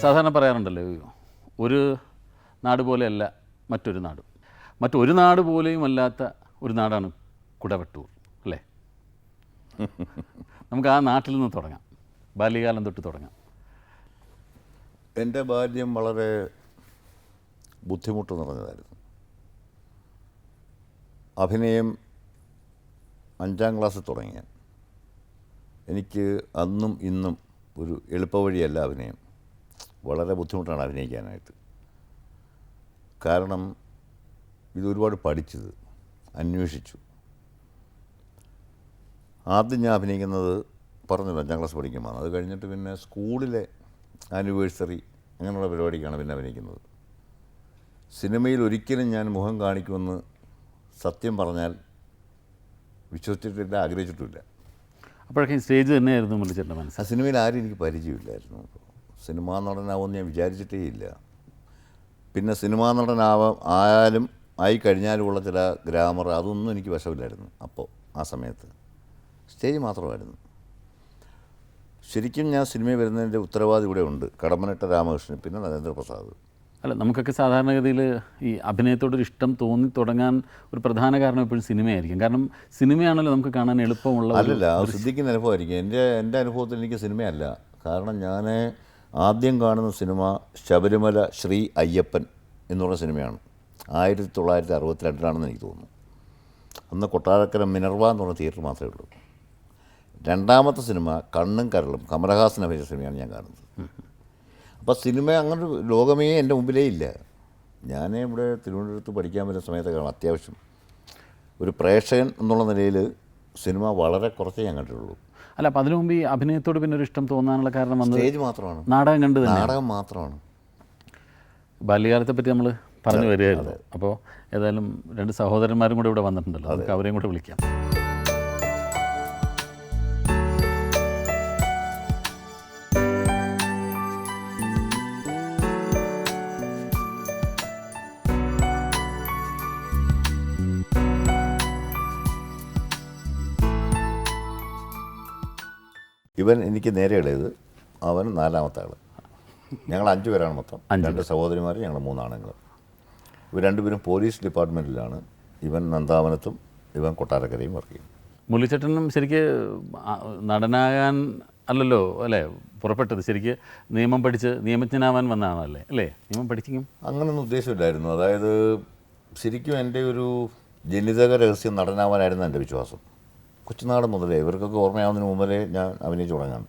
സാധാരണ പറയാറുണ്ടല്ലോ ഒരു നാട് പോലെയല്ല മറ്റൊരു നാട്. മറ്റൊരു നാട് പോലെയും അല്ലാത്ത ഒരു നാടാണ് കുടവട്ടൂർ അല്ലേ? നമുക്ക് ആ നാട്ടിൽ നിന്ന് തുടങ്ങാം. ബാല്യകാലം തൊട്ട് തുടങ്ങാം. എന്റെ ബാല്യം വളരെ ബുദ്ധിമുട്ട് നിറഞ്ഞതായിരുന്നു. അഭിനയം അഞ്ചാം ക്ലാസ്സിൽ തുടങ്ങി ഞാൻ. എനിക്ക് അന്നും ഇന്നും ഒരു എളുപ്പവഴിയല്ല അഭിനയം. വളരെ ബുദ്ധിമുട്ടാണ് അഭിനയിക്കാനായിട്ട്. കാരണം ഇതൊരുപാട് പഠിച്ചത് അന്വേഷിച്ചു. ആദ്യം ഞാൻ അഭിനയിക്കുന്നത് പറഞ്ഞല്ലോ അഞ്ചാം ക്ലാസ് പഠിക്കുമ്പോൾ അത് കഴിഞ്ഞിട്ട് പിന്നെ സ്കൂളിലെ ആനിവേഴ്സറി അങ്ങനെയുള്ള പരിപാടിക്കാണ് പിന്നെ അഭിനയിക്കുന്നത്. സിനിമയിൽ ഒരിക്കലും ഞാൻ മുഖം കാണിക്കുമെന്ന് സത്യം പറഞ്ഞാൽ വിശ്വസിച്ചിട്ടില്ല ആഗ്രഹിച്ചിട്ടില്ല. അപ്പോഴൊക്കെ സ്റ്റേജ് തന്നെയായിരുന്നു മുരളിച്ചേട്ടന്റെ മനസ്സ്. ആ സിനിമയിൽ ആരും എനിക്ക് പരിചയമില്ലായിരുന്നു. അപ്പോൾ സിനിമാ നടനാവുമെന്ന് ഞാൻ വിചാരിച്ചിട്ടേ ഇല്ല പിന്നെ സിനിമാ നടനാവാം ആയാലും ആയി കഴിഞ്ഞാലുമുള്ള ചില ഗ്രാമർ അതൊന്നും എനിക്ക് വശമില്ലായിരുന്നു അപ്പോൾ ആ സമയത്ത്. സ്റ്റേജ് മാത്രമായിരുന്നു. ശരിക്കും ഞാൻ സിനിമയിൽ വരുന്നതിന്റെ ഉത്തരവാദി ഇവിടെ ഉണ്ട്. കടമനിട്ട രാമകൃഷ്ണൻ പിന്നെ നരേന്ദ്രപ്രസാദ് അല്ല നമുക്കൊക്കെ സാധാരണഗതിയിൽ ഈ അഭിനയത്തോടൊരു ഇഷ്ടം തോന്നി തുടങ്ങാൻ ഒരു പ്രധാന കാരണം എപ്പോഴും സിനിമയായിരിക്കും. കാരണം സിനിമയാണല്ലോ നമുക്ക് കാണാൻ എളുപ്പമുള്ള അല്ലല്ല സിദ്ധിക്കുന്ന അനുഭവമായിരിക്കും. എന്റെ എന്റെ അനുഭവത്തിൽ എനിക്ക് സിനിമയല്ല. കാരണം ഞാൻ ആദ്യം കാണുന്ന സിനിമ ശബരിമല ശ്രീ അയ്യപ്പൻ എന്നുള്ള സിനിമയാണ്. ആയിരത്തി തൊള്ളായിരത്തി അറുപത്തിരണ്ടിലാണെന്ന് എനിക്ക് തോന്നുന്നു. അന്ന് കൊട്ടാരക്കര മിനർവ എന്ന് പറഞ്ഞ തിയേറ്റർ മാത്രമേ ഉള്ളൂ. രണ്ടാമത്തെ സിനിമ കണ്ണും കരളും കമലഹാസൻ അഭിനയിച്ച സിനിമയാണ് ഞാൻ കാണുന്നത്. അപ്പോൾ സിനിമ അങ്ങനെ ലോകമേ എന്റെ മുമ്പിലേ ഇല്ല. ഞാൻ ഇവിടെ തിരുവനന്തപുരത്ത് പഠിക്കാൻ വരുന്ന സമയത്ത് കാണാം അത്യാവശ്യം. ഒരു പ്രേക്ഷകൻ എന്നുള്ള നിലയിൽ സിനിമ വളരെ കുറച്ചേ ഞാൻ കണ്ടിട്ടുള്ളൂ. അല്ല അപ്പം അതിനു മുമ്പ് ഈ അഭിനയത്തോട് പിന്നെ ഒരു ഇഷ്ടം തോന്നാനുള്ള കാരണം വന്നത് സ്റ്റേജ് മാത്രമാണ്. നാടകം കണ്ടത് തന്നെ. നാടകം മാത്രമാണ്. ബാല്യകാലത്തെ പറ്റി നമ്മൾ പറഞ്ഞു വരികയായിരുന്നു. അപ്പോൾ ഏതായാലും രണ്ട് സഹോദരന്മാരും കൂടെ ഇവിടെ വന്നിട്ടുണ്ടല്ലോ. നമുക്ക് അവരെയും കൂടെ വിളിക്കാം. ഇവൻ എനിക്ക് നേരെ ഇളയത് അവൻ നാലാമത്തെ ആൾ ഞങ്ങൾ അഞ്ച് പേരാണ് മൊത്തം. രണ്ട് സഹോദരിമാർ ഞങ്ങൾ മൂന്നാണുങ്ങൾ ഇവർ രണ്ടുപേരും പോലീസ് ഡിപ്പാർട്ട്മെന്റിലാണ് ഇവൻ നന്ദാവനത്തും ഇവൻ കൊട്ടാരക്കരയും വർക്ക് ചെയ്യും. മുരളിച്ചേട്ടനും ശരിക്ക് നടനാകാൻ അല്ലല്ലോ അല്ലേ? പുറപ്പെട്ടത് ശരിക്ക് നിയമം പഠിച്ച് നിയമജ്ഞനാവാൻ വന്നതാണല്ലേ അല്ലേ? നിയമം പഠിക്കും അങ്ങനൊന്നും ഉദ്ദേശമില്ലായിരുന്നു. അതായത് ശരിക്കും എന്റെ ഒരു ജനിതക രഹസ്യം നടനാവാനായിരുന്നു എന്റെ വിശ്വാസം. കൊച്ചുനാട് മുതലേ ഇവർക്കൊക്കെ ഓർമ്മയാവുന്നതിന് മുമ്പേ ഞാൻ അഭിനയിച്ചു തുടങ്ങാണ്.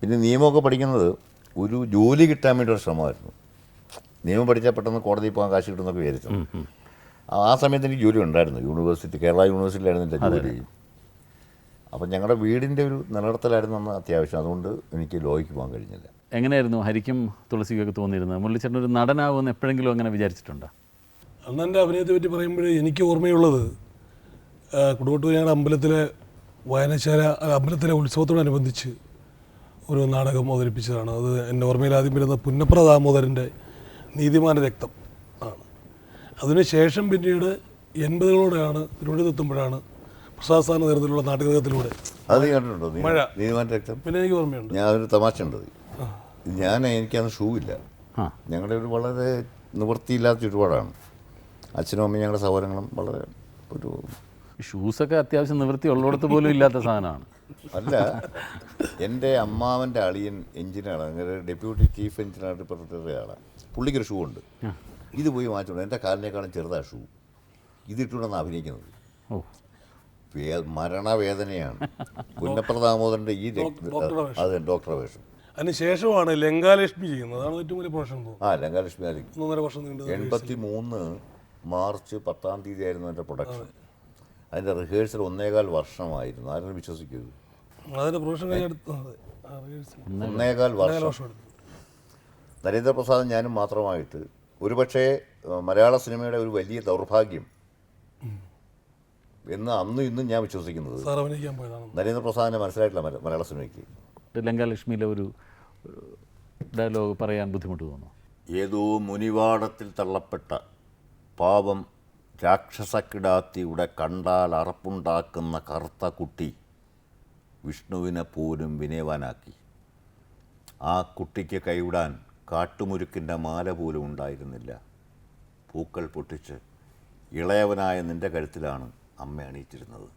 പിന്നെ നിയമമൊക്കെ പഠിക്കുന്നത് ഒരു ജോലി കിട്ടാൻ വേണ്ടി ഒരു ശ്രമമായിരുന്നു. നിയമം പഠിച്ചാൽ പെട്ടെന്ന് കോടതിയിൽ പോകാൻ കാശ് കിട്ടുന്നൊക്കെ വിചാരിച്ചു. ആ- സമയത്ത് എനിക്ക് ജോലി ഉണ്ടായിരുന്നു. യൂണിവേഴ്സിറ്റി കേരള യൂണിവേഴ്സിറ്റിയിലായിരുന്നു എന്റെ ജോലി. അപ്പം ഞങ്ങളുടെ വീടിന്റെ ഒരു നിലനിർത്തലായിരുന്നു അന്ന് അത്യാവശ്യം. അതുകൊണ്ട് എനിക്ക് ലോയ്ക്ക് പോകാൻ കഴിഞ്ഞില്ല. എങ്ങനെയായിരുന്നു ഹരിക്കും തുളസിക്കൊക്കെ തോന്നിയിരുന്നത്? മുരളിച്ചേട്ടൻ ഒരു നടനാവുമെന്ന് എപ്പോഴെങ്കിലും അങ്ങനെ വിചാരിച്ചിട്ടുണ്ടോ? അന്ന് എന്റെ അഭിനയത്തെ പറ്റി പറയുമ്പോഴേ എനിക്ക് ഓർമ്മയുള്ളത് കുടുംബത്തൂർ കുടുവട്ടൂർ ഞങ്ങളുടെ അമ്പലത്തിലെ വായനശാല അമ്പലത്തിലെ ഉത്സവത്തോടനുബന്ധിച്ച് ഒരു നാടകം അവതരിപ്പിച്ചതാണ്. അത് എന്റെ ഓർമ്മയിൽ ആദ്യം വരുന്ന പുന്നപ്ര ദാമോദരന്റെ നീതിമാന രക്തം ആണ്. അതിനുശേഷം പിന്നീട് എൺപതുകളോടെയാണ് തിരുവനന്തപുരത്തെത്തുമ്പോഴാണ് പ്രസാദ് സാറിന്റെ നേതൃത്വത്തിലുള്ള നാടകത്തിലൂടെ അത് കണ്ടിട്ടുണ്ടോ മഴ. നീതിമാന രക്തം? പിന്നെ എനിക്ക് ഓർമ്മയുണ്ട്. ഞാൻ ഒരു തമാശ ഉണ്ട്. ഞാൻ എനിക്കന്ന് ഷൂ ഇല്ല. ഞങ്ങളുടെ ഒരു വളരെ നിവൃത്തിയില്ലാത്ത ചുറ്റുപാടാണ്. അച്ഛനും അമ്മയും ഞങ്ങളുടെ സഹോദരങ്ങളും വളരെ ഒരു ഷൂസൊക്കെ അത്യാവശ്യം നിവൃത്തി ഉള്ളിടത്ത് പോലും ഇല്ലാത്ത സാധനമാണ്. അല്ല എന്റെ അമ്മാവന്റെ അളിയൻ എഞ്ചിനീയറാണ്. അങ്ങനെ ഡെപ്യൂട്ടി ചീഫ് എഞ്ചിനീയറായിട്ട് പ്രവർത്തിച്ച ആളാണ് പുള്ളിക്കൊരു ഷൂ ഉണ്ട്. ഇത് പോയി മാറ്റിട്ടുണ്ട് എന്റെ കാലിനേക്കാളും ചെറുതാണ് ഷൂ. ഇതിട്ടുകൊണ്ടാണ് അഭിനയിക്കുന്നത്. ഓ. വേ മരണവേദനയാണ്. പുന്നപ്രദാമോദരന്റെ ഈ രക്ത- ഡോക്ടറുടെ വേഷം. അതെ ഡോക്ടറെ വേഷം. അതിനുശേഷമാണ് ലങ്കാലക്ഷ്മി ചെയ്യുന്നത്. അതാണ് ഏറ്റവും വലിയ പ്രൊഫഷൻ ആ ലങ്കാലക്ഷ്മി ആയിരിക്കും. ഒന്നൊന്നര വർഷം എൺപത്തി മൂന്ന് മാർച്ച് പത്താം തീയതി ആയിരുന്നു എന്റെ പ്രൊഡക്ഷൻ. അതിന്റെ റിഹേഴ്സൽ ഒന്നേകാൽ വർഷമായിരുന്നു. ആരും വിശ്വസിക്കരുത് പ്രൊഫഷൻ. ഒന്നേകാൽ വർഷം. നരേന്ദ്രപ്രസാദ് ഞാനും മാത്രമായിട്ട് ഒരുപക്ഷേ മലയാള സിനിമയുടെ ഒരു വലിയ ദൗർഭാഗ്യം എന്ന് അന്നും ഇന്നും ഞാൻ വിശ്വസിക്കുന്നത്. സാർ അഭിനയിക്കാൻ പോയതാണ്. നരേന്ദ്രപ്രസാദിനെ മനസ്സിലായിട്ടില്ല മല- മലയാള സിനിമയ്ക്ക്. ലങ്കാലക്ഷ്മിയിലെ ഒരു ഡയലോഗ് പറയാൻ ബുദ്ധിമുട്ട് തോന്നുന്നു. ഏതോ മുനിവാടത്തിൽ തള്ളപ്പെട്ട പാവം രാക്ഷസക്കിടാത്തിയുടെ കണ്ടാൽ അറപ്പുണ്ടാക്കുന്ന കറുത്ത കുട്ടി വിഷ്ണുവിനെ പോലും വിനയവാനാക്കി. ആ കുട്ടിക്ക് കൈവിടാൻ കാട്ടുമുരുക്കിന്റെ മാല പോലും ഉണ്ടായിരുന്നില്ല. പൂക്കൾ പൊട്ടിച്ച് ഇളയവനായ നിന്റെ കഴുത്തിലാണ് അമ്മ അണിയിച്ചിരുന്നത്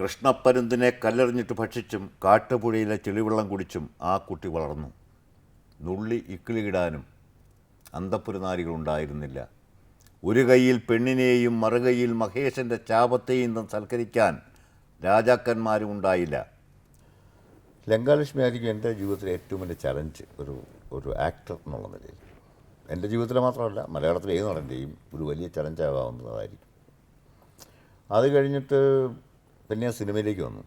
കൃഷ്ണപ്പരുന്തിനെ കല്ലെറിഞ്ഞിട്ട് ഭക്ഷിച്ചും കാട്ടുപുഴയിലെ ചെളിവെള്ളം കുടിച്ചും ആ കുട്ടി വളർന്നു. നുള്ളി ഇക്കിളിയിടാനും അന്തപ്പുരനാരികളുണ്ടായിരുന്നില്ല. ഒരു കൈയിൽ പെണ്ണിനെയും മറുകൈയിൽ മഹേഷന്റെ ചാപത്തെയും തം സൽക്കരിക്കാൻ രാജാക്കന്മാരും ഉണ്ടായില്ല. ലങ്കാലക്ഷ്മി ആയിരിക്കും എന്റെ ജീവിതത്തിലെ ഏറ്റവും വലിയ ചലഞ്ച് ഒരു ഒരു ആക്ടർ എന്നുള്ള നിലയിൽ. എന്റെ ജീവിതത്തിൽ മാത്രമല്ല മലയാളത്തിലെ ഏത് നടന്റെയും ഒരു വലിയ ചലഞ്ചാകാവുന്നതായിരിക്കും അത് കഴിഞ്ഞിട്ട് പിന്നെ ഞാൻ സിനിമയിലേക്ക് വന്നു.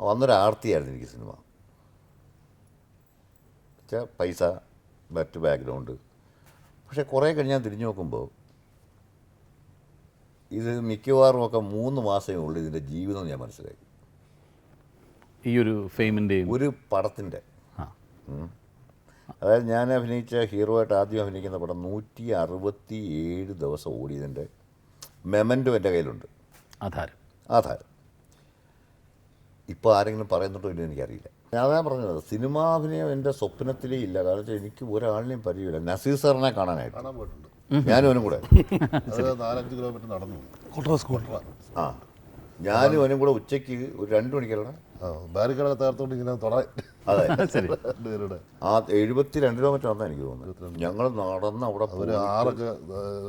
വന്നൊരു ആർത്തിയായിരുന്നു എനിക്ക് സിനിമ. വെച്ചാൽ പൈസ മറ്റ് ബാക്ക്ഗ്രൗണ്ട് പക്ഷേ കുറേ കഴിഞ്ഞ് ഞാൻ തിരിഞ്ഞു നോക്കുമ്പോൾ ഇത് മിക്കവാറും ഒക്കെ മൂന്ന് മാസമേ ഉള്ളൂ ഇതിന്റെ ജീവിതം ഞാൻ മനസ്സിലാക്കി ഈ ഒരു ഫെയിമിന്റെയും ഒരു പടത്തിന്റെ. അതായത് ഞാൻ അഭിനയിച്ച ഹീറോ ആയിട്ട് ആദ്യം അഭിനയിക്കുന്ന പടം നൂറ്റി അറുപത്തി ഏഴ് ദിവസം ഓടിയതിന്റെ മെമന്റും എന്റെ കയ്യിലുണ്ട്. ആധാരം. ആധാരം. ഇപ്പോൾ ആരെങ്കിലും പറയുന്നുണ്ടോ ഇല്ലെന്ന് എനിക്കറിയില്ല. അതാ പറഞ്ഞത് സിനിമാഭിനയം എന്റെ സ്വപ്നത്തിലേ ഇല്ല. കാരണം വെച്ചാൽ എനിക്ക് ഒരാളിനെയും പരിചയമില്ല. നസീർ സാറിനെ കാണാനായിട്ട്. കാണാൻ പോയിട്ടുണ്ട്. ഞാനും അവനും കൂടെ. അത് നാലഞ്ച് കിലോമീറ്റർ നടന്നു കൊട്ര സ്കൂൾ. ആ. ഞാനും അവനും കൂടെ ഉച്ചയ്ക്ക് ഒരു രണ്ട് മണിക്കല്ലേ ആ ബാരിക്കട തകർത്തോണ്ട് ഇങ്ങനെ തുടങ്ങി അതെ. ശരി. രണ്ടുപേരുടെ. ആ എഴുപത്തി രണ്ട് കിലോമീറ്റർ ആണെന്ന് എനിക്ക് തോന്നുന്നത്. ഞങ്ങൾ നടന്ന അവിടെ ഒരു ആറൊക്കെ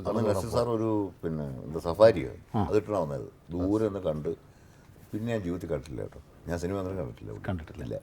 അന്ന് നസീർ സാർ ഒരു പിന്നെ എന്താ സഫാരി അതിട്ടാണ് വന്നത്. ദൂരെ ഒന്ന് കണ്ട്. പിന്നെ ഞാൻ ജീവിതത്തിൽ കണ്ടിട്ടില്ല കേട്ടോ. ഞാൻ സിനിമ അങ്ങനെ കണ്ടിട്ടില്ല. കണ്ടിട്ടില്ല.